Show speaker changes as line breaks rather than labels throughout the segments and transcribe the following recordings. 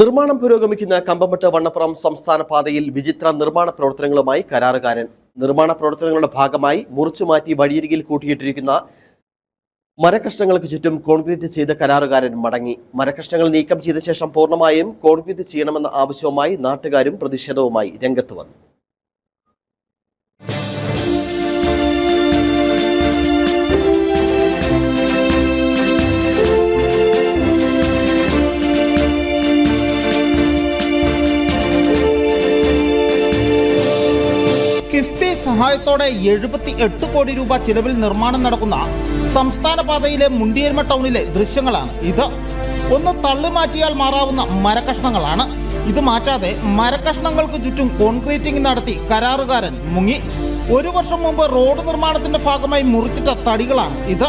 നിർമ്മാണം പുരോഗമിക്കുന്ന കമ്പമട്ട് വണ്ണപ്പുറം സംസ്ഥാന പാതയിൽ വിചിത്ര നിർമ്മാണ പ്രവർത്തനങ്ങളുമായി കരാറുകാരൻ. നിർമ്മാണ പ്രവർത്തനങ്ങളുടെ ഭാഗമായി മുറിച്ചുമാറ്റി വഴിയരികിൽ കൂട്ടിയിട്ടിരിക്കുന്ന മരകഷ്ണങ്ങൾക്ക് ചുറ്റും കോൺക്രീറ്റ് ചെയ്ത കരാറുകാരൻ മടങ്ങി. മരകഷ്ണങ്ങൾ നീക്കം ചെയ്ത ശേഷം പൂർണമായും കോൺക്രീറ്റ് ചെയ്യണമെന്ന ആവശ്യവുമായി നാട്ടുകാരും പ്രതിഷേധവുമായി രംഗത്ത് വന്നു.
സഹായത്തോടെ എഴുപത്തി എട്ട് കോടി രൂപ ചിലവിൽ നിർമ്മാണം നടക്കുന്ന സംസ്ഥാന പാതയിലെ മുണ്ടിയേൽമ ടൗണിലെ ദൃശ്യങ്ങളാണ് ഇത്. ഒന്ന് തള്ളിമാറ്റിയാൽ മാറാവുന്ന മരക്കഷ്ണങ്ങളാണ്. ഇത് മാറ്റാതെ മരക്കഷ്ണങ്ങൾക്ക് ചുറ്റും കോൺക്രീറ്റിംഗ് നടത്തി കരാറുകാരൻ മുങ്ങി. ഒരു വർഷം മുമ്പ് റോഡ് നിർമ്മാണത്തിന്റെ ഭാഗമായി മുറിച്ചിട്ട തടികളാണ് ഇത്.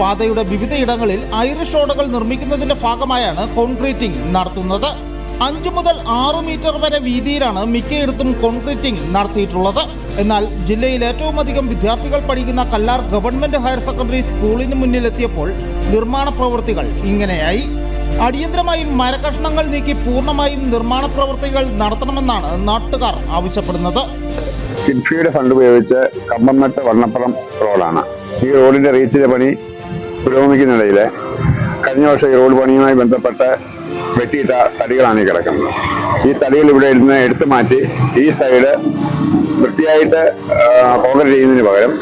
പാതയുടെ വിവിധയിടങ്ങളിൽ ഐറിഷ് റോഡുകൾ നിർമ്മിക്കുന്നതിന്റെ ഭാഗമായാണ് കോൺക്രീറ്റിംഗ് നടത്തുന്നത്. അഞ്ചു മുതൽ ആറു മീറ്റർ വരെ വീതിയിലാണ് മിക്കയിടത്തും കോൺക്രീറ്റിംഗ് നടത്തിയിട്ടുള്ളത്. എന്നാൽ ജില്ലയിൽ ഏറ്റവും അധികം വിദ്യാർത്ഥികൾ പഠിക്കുന്ന കല്ലാർ ഗവൺമെന്റ് ഹയർ സെക്കൻഡറി സ്കൂളിന് മുന്നിലെത്തിയപ്പോൾ നിർമ്മാണ പ്രവൃത്തികൾ ഇങ്ങനെയായി. അടിയന്തരമായി മരകഷ്ണങ്ങൾ നീക്കി പൂർണമായും നിർമ്മാണ പ്രവൃത്തികൾ നടത്തണമെന്നാണ് നാട്ടുകാർ ആവശ്യപ്പെടുന്നത്.
കിൻഫിയുടെ ഫണ്ട് ഉപയോഗിച്ച് കമ്പംമെട്ട് വണ്ണപ്പുറം റോഡാണ്. ഈ റോഡിന്റെ റീച്ചിലെ പണി പുരോഗമിക്കുന്നിടയിൽ കഴിഞ്ഞ വർഷം ഈ റോഡ് പണിയുമായി ബന്ധപ്പെട്ട് വെട്ടിയിട്ട തടികളാണ് ഈ കിടക്കുന്നത്. ഈ തടികൾ ഇവിടെ ഇരുന്ന് എടുത്തു മാറ്റി ഈ സൈഡ് വൃത്തിയായിട്ട് കോൺക്രീറ്റ് ചെയ്യുന്നതിന് പകരം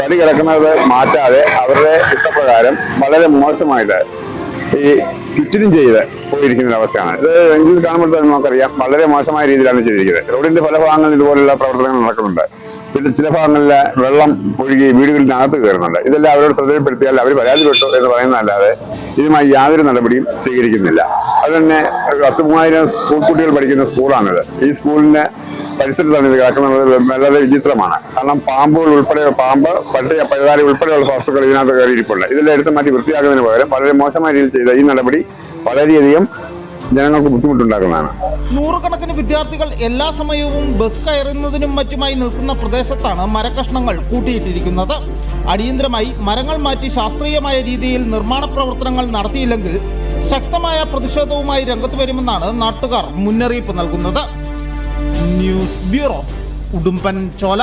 തടി കിടക്കുന്നത് മാറ്റാതെ അവരുടെ ഇഷ്ടപ്രകാരം വളരെ മോശമായിട്ട് ഈ ചുറ്റിനും ചെയ്ത് പോയിരിക്കുന്ന അവസ്ഥയാണ് ഇത് ഇത് കാണുമ്പോൾ തന്നെ നമുക്കറിയാം വളരെ മോശമായ രീതിയിലാണ് ചെയ്തിരിക്കുന്നത്. റോഡിന്റെ പല ഭാഗങ്ങളിൽ ഇതുപോലുള്ള പ്രവർത്തനങ്ങൾ നടക്കുന്നുണ്ട്. പിന്നെ ചില ഭാഗങ്ങളിൽ വെള്ളം ഒഴുകി വീടുകളിനകത്ത് കയറുന്നുണ്ട്. ഇതെല്ലാം അവരോട് ശ്രദ്ധയിൽപ്പെടുത്തിയാൽ അവർ പരാതിപ്പെട്ടു എന്ന് പറയുന്നതല്ലാതെ ഇതുമായി യാതൊരു നടപടിയും സ്വീകരിക്കുന്നില്ല. അത് തന്നെ പത്ത് മൂവായിരം സ്കൂൾ കുട്ടികൾ പഠിക്കുന്ന സ്കൂളാണിത്. ഈ സ്കൂളിന് പരിസരത്താണ് ഇത് കിടക്കുന്നത്. വളരെ വിചിത്രമാണ്. കാരണം പാമ്പുകൾ ഉൾപ്പെടെ പാമ്പ് പട്ടയ പഴുതാരി ഉൾപ്പെടെയുള്ള വസ്തുക്കൾ ഇതിനകത്ത് കയറിയിരിപ്പുണ്ട്. ഇതെല്ലാം എടുത്ത് മാറ്റി വൃത്തിയാക്കുന്നതിന് പകരം വളരെ മോശമായ രീതിയിൽ ചെയ്ത ഈ നടപടി വളരെയധികം ജനങ്ങൾക്ക് ബുദ്ധിമുട്ടുണ്ടാക്കുന്നതാണ്.
നൂറുകണക്കിന് വിദ്യാർത്ഥികൾ എല്ലാ സമയവും ബസ് കയറുന്നതിനും മറ്റുമായി നിൽക്കുന്ന പ്രദേശത്താണ് മരക്കഷ്ണങ്ങൾ കൂട്ടിയിട്ടിരിക്കുന്നത്. അടിയന്തരമായി മരങ്ങൾ മാറ്റി ശാസ്ത്രീയമായ രീതിയിൽ നിർമ്മാണ പ്രവർത്തനങ്ങൾ നടത്തിയില്ലെങ്കിൽ ശക്തമായ പ്രതിഷേധവുമായി രംഗത്ത് വരുമെന്നാണ് നാട്ടുകാർ മുന്നറിയിപ്പ് നൽകുന്നത്. News bureau Udumbanchola.